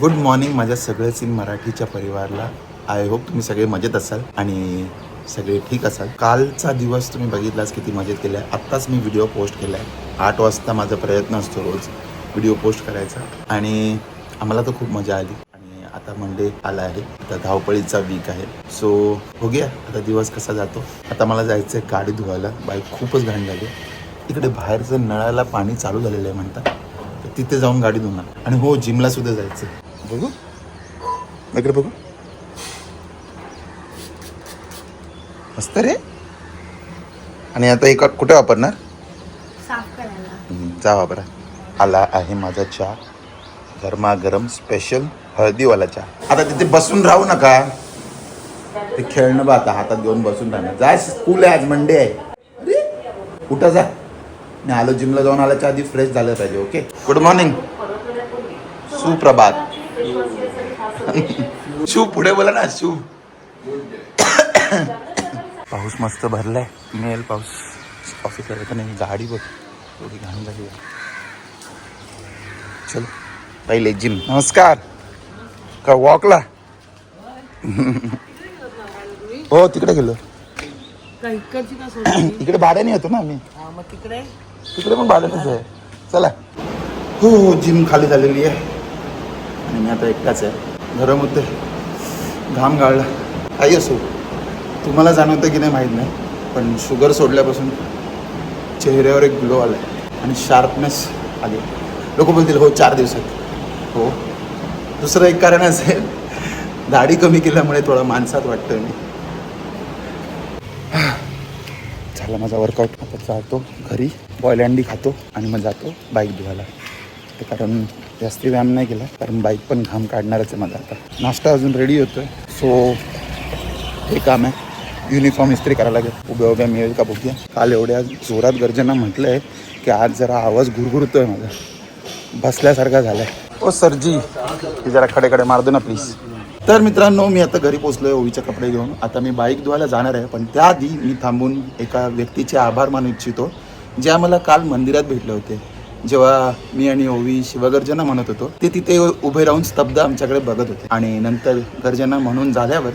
Good morning माझ्या सगळ्याच in मराठीच्या परिवारला. आय होप तुम्ही सगळे मजेत असाल आणि सगळे ठीक असाल. कालचा दिवस तुम्ही बघितलाच किती मजेत केला आहे आत्ताच मी व्हिडिओ पोस्ट केला आहे आठ वाजता माझा प्रयत्न असतो रोज व्हिडिओ पोस्ट करायचा. आणि आम्हाला तर खूप मजा आली. आणि आता मंडे आला आहे. आता धावपळीचा वीक आहे. सो हो गया आता दिवस कसा जातो. आता मला जायचं आहे गाडी धुवायला. बाईक खूपच घाण झाली. इकडे बाहेरचं नळाला पाणी चालू झालेलं आहे म्हणतात. तर तिथे जाऊन गाडी धुणार. आणि हो जिमला सुद्धा जायचं बघू? इकडे बघू. मस्त रे. आणि आता एका कुठे वापरणार? जा वापरा आला आहे माझा चहा. गरमागरम स्पेशल हळदीवाला चहा. आता तिथे बसून राहू नका. ते खेळणं बा आता हातात घेऊन बसून राहणार. जा स्कूल आहे आज मंडे आहे. अरे उठा जा? मी आलो जिमला जाऊन आल्याच्या आधी फ्रेश झालं पाहिजे ओके गुड मॉर्निंग सुप्रभात. शू पुढे बोला ना शू पाऊस मस्त भरलाय. मेल पाऊस. ऑफिसला येतं नाही गाडी बघ. थोडी घाण झाली आहे. चल पहिले जिम. नमस्कार. का वॉकला? हो तिकडे गेलो. इकडे भाड्याने येतो ना आम्ही. हा, मग तिकडे? तिकडे पण भाड्यानेच आहे. चला. हो हो जिम खाली झालेली आहे. आणि मी आता एकटाच आहे. गरम होते. घाम गाळला. काही असो तुम्हाला जाणवतं की नाही माहीत नाही पण शुगर सोडल्यापासून चेहऱ्यावर एक ग्लो आला आहे आणि शार्पनेस आली. लोक बोलतील हो चार दिवसात. हो. दुसरं एक कारण असेल दाढी कमी केल्यामुळे थोडं माणसात वाटतं मी. झाला माझा वर्कआउट आता जातो घरी बॉईल अंडी खातो आणि मग जातो बाईक धुवायला. कारण जास्ती व्यायाम नाही केला कारण बाईक पण घाम काढणारच आहे माझा आता. नाश्ता अजून रेडी होतो आहे सो हे काम आहे. युनिफॉर्म इस्त्री करायला लागेल. उभ्या उभ्या मिळेल का बघूया काल एवढ्या जोरात गर्जना म्हटलं आहे की आज जरा आवाज घुरघुरतोय माझा. बसल्यासारखा झालाय. ओ सरजी ती जरा खडे खडे मार ना प्लीज तर मित्रांनो मी आता घरी पोचलो आहे ओवीचे कपडे घेऊन. आता मी बाईक धुवायला जाणार आहे पण त्याआधी मी थांबून एका व्यक्तीचे आभार मानू इच्छितो जे आम्हाला काल मंदिरात भेटले होते. जेव्हा मी आणि ओवी शिवगर्जना म्हणत होतो ते तिथे उभे राहून स्तब्ध आमच्याकडे बघत होते. आणि नंतर गर्जना म्हणून झाल्यावर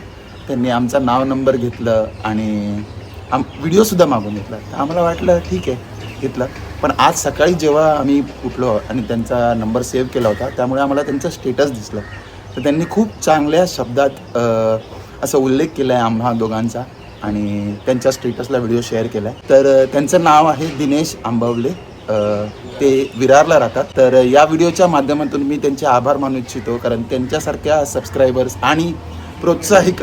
त्यांनी आमचा नाव नंबर घेतलं आणि आम व्हिडिओसुद्धा मागून घेतला. तर आम्हाला वाटलं ठीक आहे घेतलं. पण आज सकाळी जेव्हा आम्ही उठलो आणि त्यांचा नंबर सेव्ह केला होता त्यामुळे आम्हाला त्यांचं स्टेटस दिसलं. तर त्यांनी खूप चांगल्या शब्दात असा उल्लेख केला आहे आम्हा दोघांचा आणि त्यांच्या स्टेटसला व्हिडिओ शेअर केला आहे तर त्यांचं नाव आहे दिनेश आंबवले. ते विरारला राहतात. तर या व्हिडिओच्या माध्यमातून मी त्यांचे आभार मानू इच्छितो कारण त्यांच्यासारख्या सबस्क्रायबर्स आणि प्रोत्साहिक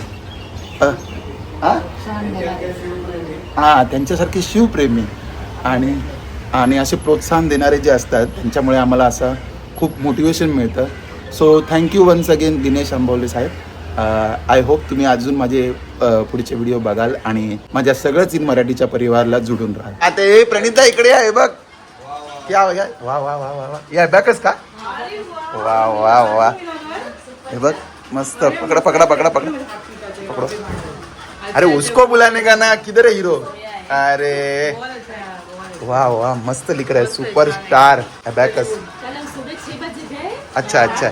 हां त्यांच्यासारखे शिवप्रेमी आणि आणि असे प्रोत्साहन देणारे जे असतात त्यांच्यामुळे आम्हाला असं खूप मोटिवेशन मिळतं. So thank you once again Dinesh Ambawale Saheb. I hope तुम्ही अजून माझे पुढचे व्हिडिओ बघाल आणि माझ्या सगळंच इन मराठीच्या परिवाराला जुडून राहाल. आता हे प्रणिता इकडे आहे बघ. या या वा वा वा वा वा या बॅकच का? वा वा वा हे बघ मस्त। पकडा पकडा पकडा पकडा। पकडो। अरे उसको बुलाने का ना किधर है हीरो? अरे। वाह वाह मस्त लिख रहा है सुपर स्टार अबैकस अच्छा अच्छा।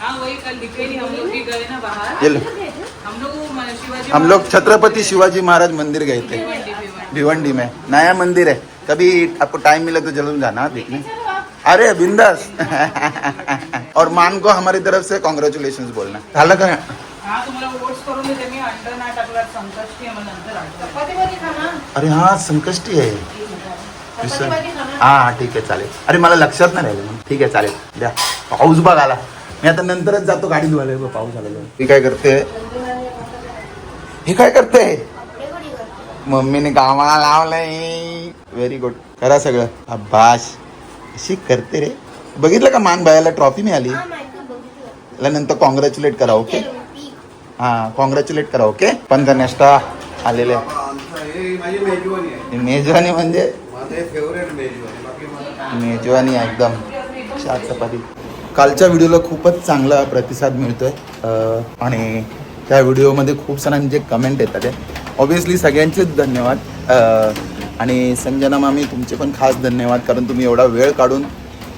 हाँ वही कल दिखे नहीं हम लोग भी गए ना बाहर। ये लो। हम लोग छत्रपति शिवाजी महाराज मंदिर गए थे। भिवंडी में। नया मंदिर है। कभी आपको टाइम मिले तो ज़रूर जाना देखने। अरे बिंदास। और मान को हमारी तरफ़ से कॉन्ग्रेचुलेशन बोलना। झालं का हा तुम्हाला वोट्स करून देते मी अंडर नाही टाकला संकष्टी आहे मला नंतर आठवलं. अरे हा संकष्टी आहे विसर हा हा ठीक आहे चालेल। अरे मला लक्षात नाही राहिलं ठीक आहे चालेल. द्या पाऊस बघ आला. मी आता नंतरच जातो गाडी धुवायला. पाऊस आलेला ही काय करते? ही काय करते? मम्मीने कामाला लावलंय. व्हेरी गुड करा सगळं. अब्बास अशी करते रे. बघितलं का मान बायाला ट्रॉफी मिळाली? नंतर कॉंग्रॅच्युलेट करा ओके हा कॉंग्रॅच्युलेट करा ओके पंध नेस्टा आलेले. मेजवानी म्हणजे? मेजवानी एकदम. शाक चपाती. कालच्या व्हिडिओला खूपच चांगला प्रतिसाद मिळतोय. आणि त्या व्हिडिओमध्ये खूप जणांचे कमेंट येतात आहे ऑब्विसली सगळ्यांचेच धन्यवाद आणि संजना मामी तुमचे पण खास धन्यवाद कारण तुम्ही एवढा वेळ काढून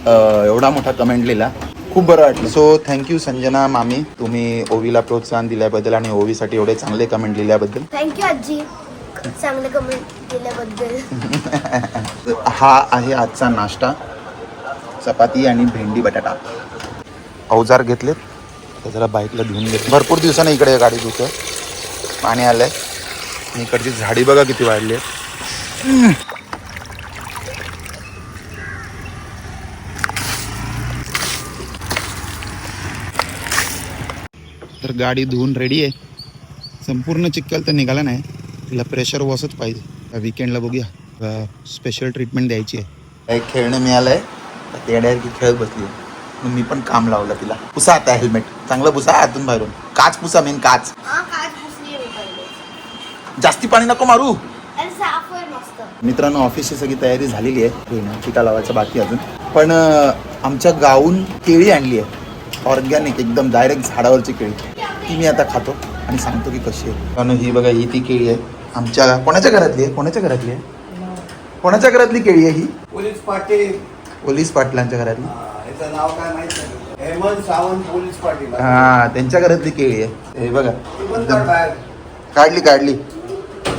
एवढा मोठा कमेंट लिहिला. खूप बरं वाटलं. सो थँक्यू संजना मामी. तुम्ही ओवीला प्रोत्साहन दिल्याबद्दल आणि ओवीसाठी एवढे चांगले कमेंट लिहिल्याबद्दल. थँक्यू आजी. चांगलं कमेंट दिल्याबद्दल. हा आहे आजचा नाश्ता. चपाती आणि भेंडी बटाटा. अवजार घेतलेत. तर जरा बाईकला धुवून घेत भरपूर दिवसाने इकडे गाडी धुतोय. पाणी आलंय. आणि इकडची झाडी बघा किती वाढली आहे तर गाडी धुवून रेडी आहे. संपूर्ण चिक्कल तर निघाला नाही. तिला प्रेशर वॉशच पाहिजे. विकेंडला बघूया. स्पेशल ट्रीटमेंट द्यायची आहे. एक खेळणं मिळालंय. तर ते डायरेक्ट खेळत बसली. मग मी पण काम लावलं तिला. पुसा आता हेल्मेट चांगलं पुसा आतून बाहेरून. काच पुसा मेन काच हा काच पुसली मी पहिले जास्ती पाणी नको मारू. मित्रांनो ऑफिसची सगळी तयारी झालेली आहे. टिका लावायचं बाकी अजून. पण आमच्या गावून केळी आणली आहे. ऑर्गॅनिक एकदम डायरेक्ट झाडावरची केळी. ती मी आता खातो आणि सांगतो की कशी आहे. कारण ही बघा ही ती केळी आहे. आमच्या कोणाच्या घरातली आहे? कोणाच्या घरातली आहे? कोणाच्या घरातली केळी आहे ही? पोलीस पाटील. पोलीस पाटलांच्या घरातली. हा, याचं नाव काय माहीत हेमंत सावंत पोलीस पाटील. हा त्यांच्या घरातली केळी आहे. हे बघा. काढली काढली.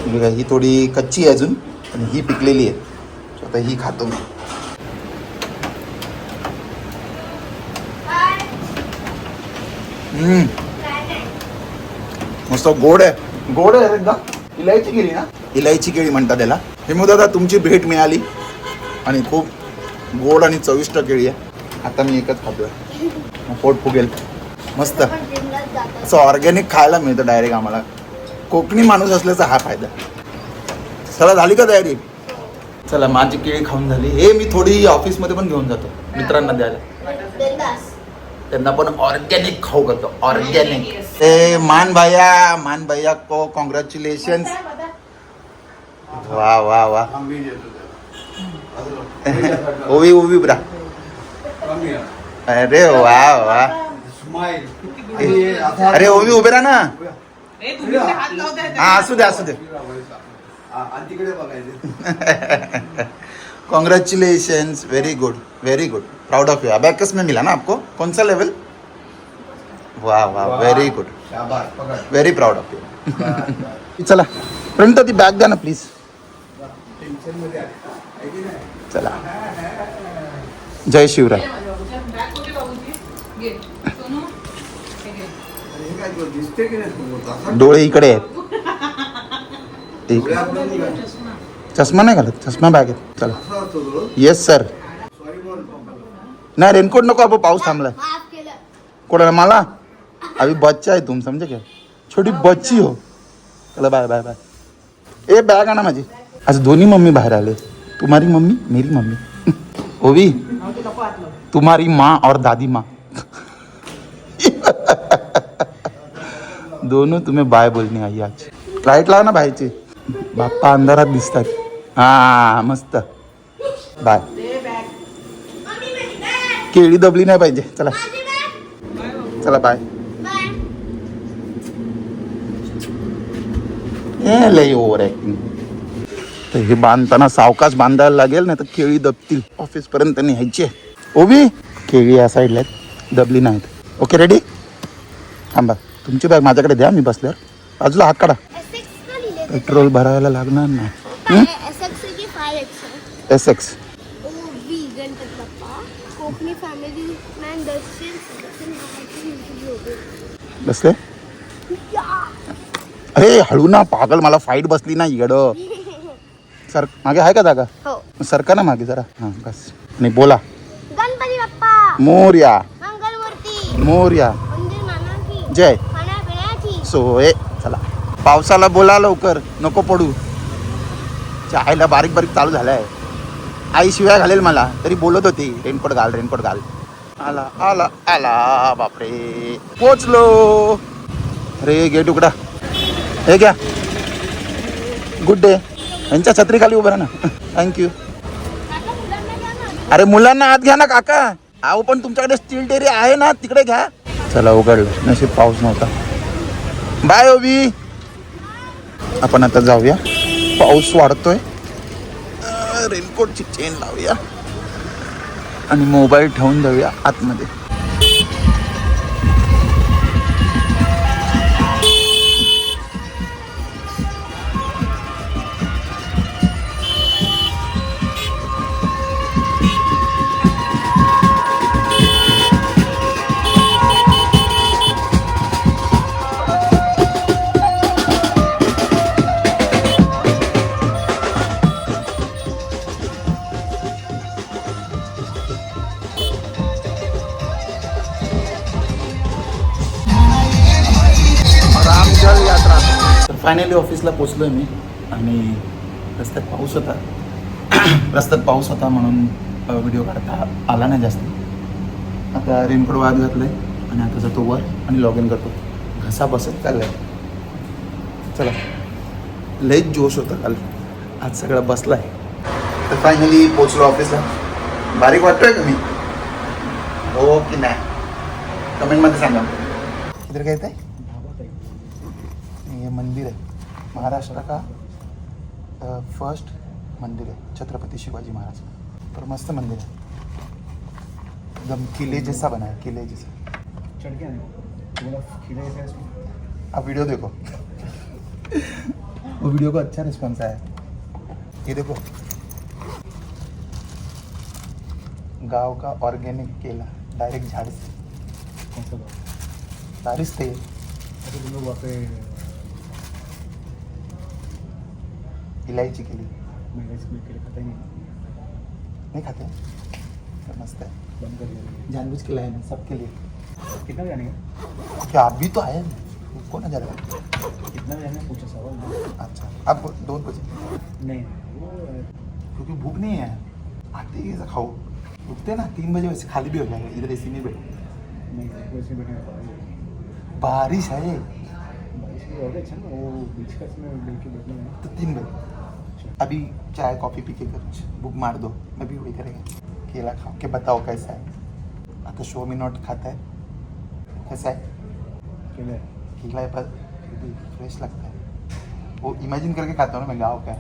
ही बघा ही थोडी कच्ची आहे अजून आणि ही पिकलेली आहे. आता ही खातो मी. हम्म. मस्त गोड आहे. गोड आहे एकदम इलायची केळी ना? इलायची केळी म्हणतात त्याला. हे मग दादा तुमची भेट मिळाली. आणि खूप गोड आणि चविष्ट केळी आहे. आता मी एकच खातोय. मग पोट फुगेल. मस्त. पण असं ऑर्गॅनिक खायला मिळतं डायरेक्ट आम्हाला. कोकणी माणूस असल्याचा हा फायदा. चला झाली का तयारी? चला माझी केळी खाऊन झाली. हे मी थोडी ऑफिसमध्ये पण घेऊन जातो. मित्रांना द्यायला. त्यांना पण ऑर्गॅनिक खाऊ करतो ऑर्गॅनिक. ए मान भैया मान भैया को कॉंग्रॅच्युलेशन वा वा वा. ओवी ओवी ब्रा. अरे वा वा अरे ओवी उभे राहा ना. हा असू दे असू दे। Congratulations very good very good proud of you abacus में मिला ना आपको? कौन सा लेवल वाह वाह very good very proud of. You चला फ्रंट ती बॅग द्या ना प्लीज़? चला. जय शिवराय. डोळे इकडे आहेत. ठीक? चष्मा नाही घालत. चष्मा बॅग आहे. चला. Yes sir. नाही रेनकोट नको आपण पाऊस थांबलाय. माफ केलं. कोणाला? मला? अभी बच्चा आहे तुम समजे क्या? छोटी बच्ची हो. चला बाय बाय बाय ए बॅग आणा माझी. आज दोन्ही मम्मी बाहेर आले. तुम्हारी मम्मी मेरी मम्मी. ओवी तुम्हारी माँ और दादी माँ. दोनों तुम्हें बाय बोलनी आई आज. लाइट लाव ना बाहेरची बाप्पा अंधारात दिसतात. हा मस्त. बाय केळी दबली नाही पाहिजे. चला. चला बाय ए लई ओव्हर ऍक्टिंग तर हे बांधताना सावकाश बांधायला लागेल नाही तर केळी दबतील. ऑफिस पर्यंत न्यायची ओबी केळी या साईडला आहेत. दबली नाहीत. ओके रेडी थांबा. तुमची बॅग माझ्याकडे द्या मी बसल्यावर. बाजूला हात काढा. पेट्रोल भरायला लागणार नाही. Five X S X. बसले? अरे हळू ना पागल मला फाईट बसली ना येड सर मागे आहे का जागा? हो. सरका ना मागे जरा? हाँ बस. आणि बोला. गणपती बाप्पा! मोर्या. मंगलमूर्ती. मोर्या. जय. सोय चला. पावसाला बोला लवकर नको पडू. आईला बारीक बारीक चालू झालाय. आई शिवाय घालेल मला तरी बोलत होती रेनकोट घाल रेनकोट घाल. आला आला आला बापरे. पोचलो. अरे गे तुकडा. हे घ्या. गुड डे यांच्या छत्रीखाली उभं राहा ना. थँक्यू अरे मुलांना आत घ्या ना काका. अहो पण तुमच्याकडे स्टील डेअरी आहे ना तिकडे घ्या. चला उघडलं. नशीब पाऊस नव्हता. बाय ओबी. आपण आता जाऊया. पाऊस वाढतोय. रेनकोटची चेन लावूया. आणि मोबाईल ठेवून जाऊया आतमध्ये. फायनली ऑफिसला पोचलो आहे मी. आणि रस्त्यात पाऊस होता. रस्त्यात पाऊस होता म्हणून व्हिडिओ काढता आला नाही जास्त. आता रेनकोट वाद घातलं आहे आणि आता जातो वर आणि लॉग इन करतो. घसा बसत चाललाय. चला. लयच जोश होता काल. आज सगळा आहे तर फायनली पोचलो ऑफिसला बारीक वाटतोय का मी? हो की नाही? कमेंटमध्ये सांगा. इधर काय आहे महाराष्ट्र का फ़र्स्ट मंदिर है छत्रपति शिवाजी महाराज का. पर मस्त मंदिर है. एकदम किले जैसा बना है किले जैसा. चढ़ के आने बोला खिले जैसा आप वीडियो देखो. वो वीडियो को अच्छा रिस्पॉन्स आया. ये देखो. गाँव का ऑर्गेनिक केला डायरेक्ट झाड़ से. कौन सा बारिश थे अरे तुम लोग वहाँ पे इलायची केली. मैं इसमें के लिए खाता ही नहीं. नहीं खाते मस्त है बंद कर दिया जानबूझ के लाए मैं सबके लिए कितना जाने का? क्या आप भी तो आए रुको ना जरा कितना जाने का? पूछा सवाल अच्छा अब दोन बजे. नहीं। क्योंकि भूख नहीं है। आते ही ऐसा खाओ। उठते ना तीन बजे वैसे खाली भी हो जाएगा। इधर ऐसी नहीं बैठे। का बारिश है। बारिश अच्छा ना। वो बीच का मिल के बैठने में तो तीन बजे। अभी चाय कॉफ़ी पी के कुछ बुक मार दो। मैं भी वही करेंगे। केला खाओ के बताओ कैसा है। आता शो मी नॉट खाता है कैसा है? केला है। केला है पर फ्रेश लगता है। वो इमॅजिन करके खाता हूँ ना मैं गाव का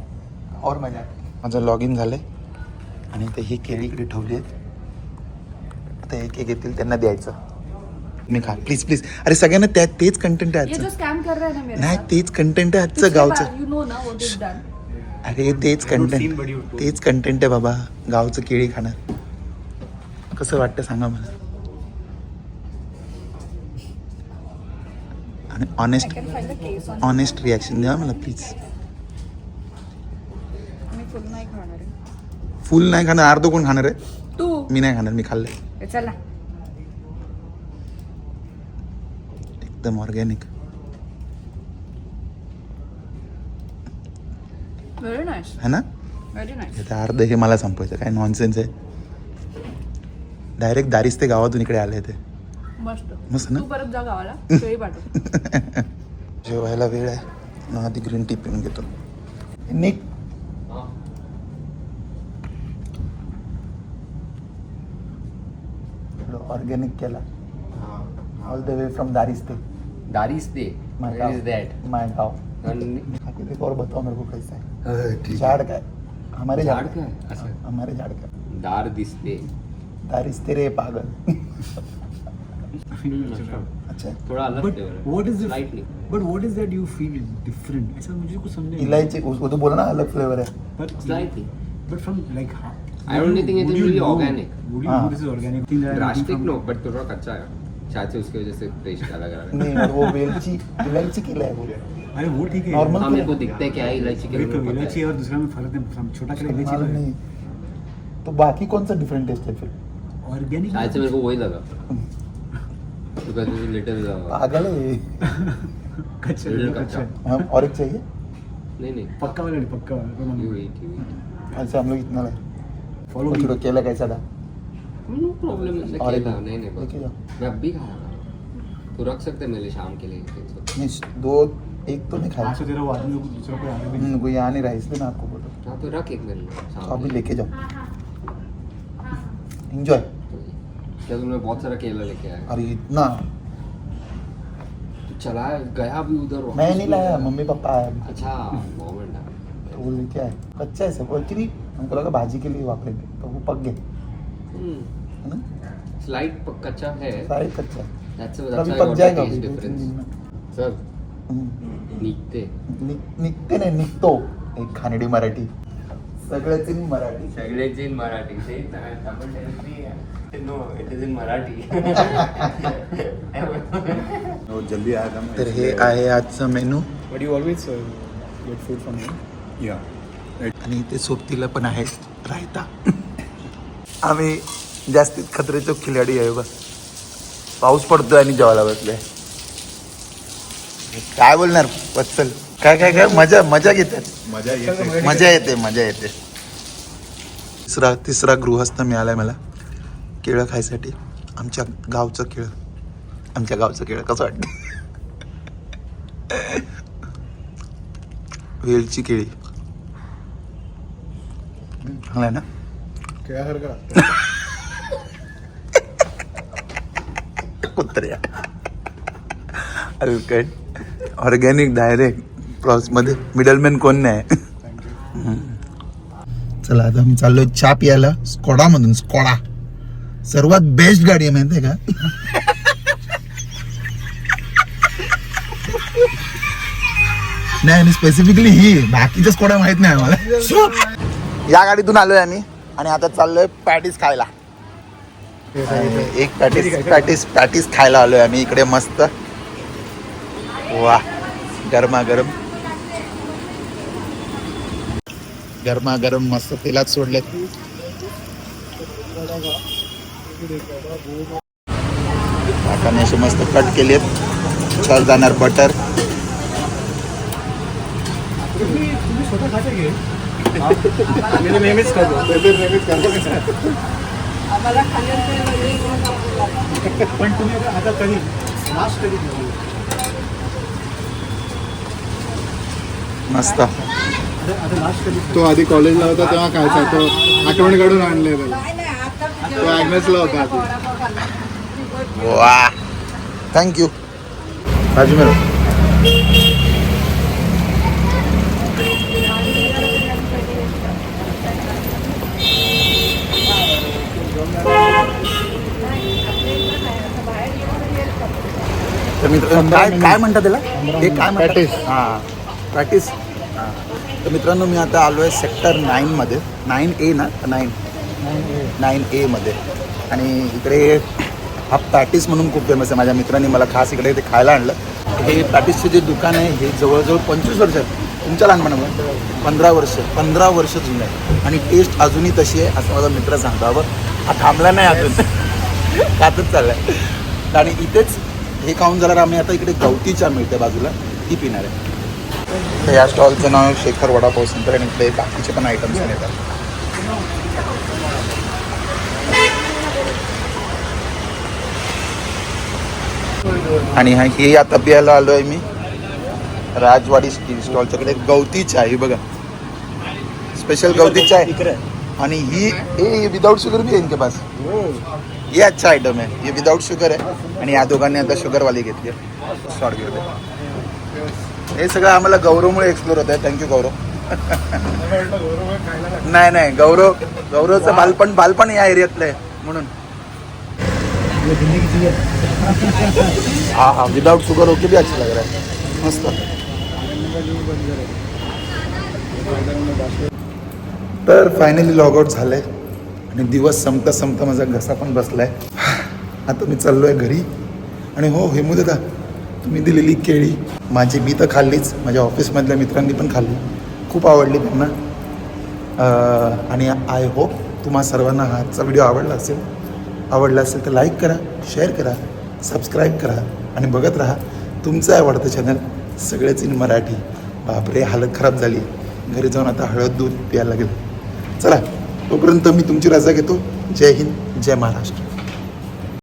और मजा आते माझं लॉग इन झालं। आणि ते ही केळी इकडे ठेवली आहेत। आता एक एक येतील त्यांना द्यायचं. मी खा. प्लीज प्लीज अरे सगळ्यांना त्या तेच कंटेंट आहे आजचं. स्कैम कर रहा है ना मेरे नाही तेच कंटेंट आहे आजचं गावचं. यू नो ना व्हाट इज डन अरे तेच कंटेंट. तेच कंटेंट आहे बाबा. गावचं केळी खाणं कसं वाटतं सांगा मला. आणि ऑनेस्ट ऑनेस्ट रिॲक्शन द्या मला प्लीज मी फुल नाही खाणार. आहे फुल नाही खाणार. अर्ध कोण खाणार आहे? तू. मी नाही खाणार मी खाल्लंय. हे चल. ना एकदम ऑर्गॅनिक व्हेरी नाईस है ना? व्हेरी नाईस ते अर्ध हे मला संपवायचं. काय नॉनसेन्स आहे? डायरेक्ट दारीच ते गावातून इकडे आले ते. मस्त. मस्त ना? तू परत जा गावाला. पाठव. जेवायला वेळ आहे. ना आधी ग्रीन टी पिऊन घेतो. निक. ऑर्गॅनिक केला. All the way from Dariste. Dariste. My that? My गाँव And- खा के देखो और बताओ मेरे को कैसा है झाड़ का है हमारे झाड़ झाड़ का का है? अच्छा. हाँ, हमारे झाड़ का दार दिसते दारिस्ते रे पागल अच्छा है। थोड़ा अलग बट flavor है. What is Slightly. But what is that you feel different ऐसा मुझे कुछ समझ नहीं इलायची उसको तो बोला ना अलग फ्लेवर है but Slightly. But from like I only think it is really organic. Would you हाँ. know this is organic? Think that I'm Drastic eating no, from- but थोड़ा कच्चा है शायद से उसकी वजह से टेस्ट अलग आ रहा है। नहीं और वो वेलची इलायची केला है वो अरे वो ठीक है। Normal हाँ मेरे को दिखता है क्या है इलायची के तो इलायची और दूसरा में फ़र्क है हम छोटा केला इलायची नहीं। तो बाकी कौन सा डिफरेंट टेस्ट है फिर? ऑर्गेनिक शायद से मेरे को वही लगा। बिकॉज़ लिटिल पागल है। कच्चा कच्चा। हम और एक चाहिए? नहीं नहीं। पक्का वाला नहीं पक्का वाला अच्छा हम लोग इतना लाए। फॉलो छोड़ो केला कैसा था? नो प्रॉब्लम नहीं नहीं लेके जाओ। मैं अब भी खाऊँगा तो रख सकते हैं मेरे शाम के लिए नहीं दो एक तो नहीं खाया आज तो तेरा वो आदमी दूसरा कोई भी हम्म, कोई नहीं रहा इसलिए मैं आपको बोल रहा हूँ। हाँ तो रख एक मेरे लिए तो अभी लेके जाओ। इंजॉय क्या तुमने बहुत सारा केला लेके आया? अरे इतना। तू चला गया भी उधर मैं नहीं लाया मम्मी पापा आया अच्छा मोमेंट है तो वो लेके आए। कच्चा है सब एक्चुअली हमको लगा भाजी के लिए वापरेंगे तो वो पक गए। है? ना कच्चा है. कच्चा है why I पक जाएगा taste अभी दो तीन difference. दिन में सर. निघते. नि- निघते नाही निघतो. एक खानेडी मराठी. सगळ्याच in मराठी. सगळेच इन मराठी. ते no it is in Marathi. जल्दी आया तर हे आहे आजचं menu but you always get food from या आणि इथे सोबतीला पण आहे रायता. आम्ही जास्तीत खतरेचो खिलाडी आहे बस पाऊस पडतोय आणि जेवायला बसले काय बोलणार वत्सल? काय काय काय? मजा मजा घेतात. मजा येते. मजा येते मजा येते. तिसरा तिसरा गृहस्थ मिळालाय मला केळं खायसाठी. आमच्या गावचं केळं. आमच्या गावचं केळं कसं वाटतं वेलची केळी. ना? कुत्र्या. अरे ऑर्गॅनिक डायरेक्टमध्ये. मिडलमॅन कोण नाही. चला आता मी चाललोय चहा पियाला स्कोडा मधून स्कोडा. सर्वात बेस्ट गाडी आहे माहितीये का? नाही आणि स्पेसिफिकली ही. बाकीच्या स्कोडा माहीत नाही आम्हाला. या गाडीतून आलोय आम्ही. आणि आता चाललोय पॅटीस खायला. एक पॅटीस पॅटीस पॅटीस खायला आलोय आम्ही इकडे मस्त. वा गरमागरम. गरमागरम मस्त तेलात सोडले काकाने असे मस्त कट केलेत त्याच्यावर जाणार बटर. मी नेहमीच खातो. नेहमीच आम्हाला खाली वगैरे पण तुम्ही आता कधी? लास्ट कधी? मस्त. तो आधी कॉलेजला होता तेव्हा खायचा तो आठवण काढून आणले तो ॲग्नेसला होता आधी. वा थँक्यू भाजी मिळव तर मित्र काय काय म्हणतात त्याला? हे काय Patties. हां प्रॅक्टिस हां. तर मित्रांनो मी आता आलो आहे सेक्टर नाईनमध्ये नाईन ए ना? नाईन नाईन एमध्ये आणि इकडे हा पॅटीस म्हणून खूप फेमस आहे. माझ्या मित्रांनी मला खास इकडे ते खायला आणलं. हे पॅटीसचे जे दुकान आहे हे जवळजवळ पंचवीस वर्ष आहे तुमच्या लहानपणामध्ये पंधरा वर्ष. पंधरा वर्ष जुनं आहे आणि टेस्ट अजूनही तशी आहे असं माझा मित्र सांगतो अबा हा थांबला नाही अजून. खातच चाललाय. आणि इथेच हे खाऊन झाल्यावर आम्ही आता इकडे गवती चहा मिळते बाजूला. ती पिणार आहे. तर या स्टॉलचं नाव शेखर वडापाव सेंटर आणि इकडे बाकीचे पण आयटम्स येतात आणि हा हे आता पियाला आलो आहे मी. राजवाडी टी स्टॉलच्याकडे गवती चाय ही बघा. स्पेशल गवती चाय आणि ही हे विदाउट शुगर भी है इनके पास. ये अच्छा आयटम है ये विदाउट शुगर आहे. आणि या दोघांनी आता शुगरवाली घेतली आहे. शॉर्ट घेतले हे सगळं आम्हाला गौरवमुळे एक्सप्लोर होत आहे थँक्यू गौरव. नाही नाही. गौरव गौरवचं बालपण बालपण या एरियातलं आहे म्हणून. हाँ हाँ. विदाउट शुगर होके भी अच्छा लग रहा है. मस्त. तर फायनली लॉग झालं आहे आणि दिवस संपता संपता माझा घसा पण बसला आहे आता मी चाललो आहे घरी. आणि हो हेमू दादा तुम्ही दिलेली केळी. माझी मी तर खाल्लीच. माझ्या ऑफिसमधल्या मित्रांनी पण खाल्ली. खूप आवडली त्यांना. आणि आय होप तुम्हा सर्वांना हा आजचा व्हिडिओ आवडला असेल. आवडला असेल तर लाईक करा शेअर करा सबस्क्राईब करा. आणि बघत राहा तुमचं आवडतं चॅनल सगळेच इन मराठी. बापरे हालत खराब झाली. घरी जाऊन आता हळद दूध प्यायला लागेल. चला तोपर्यंत मी तुमची रजा घेतो. जय हिंद जय महाराष्ट्र.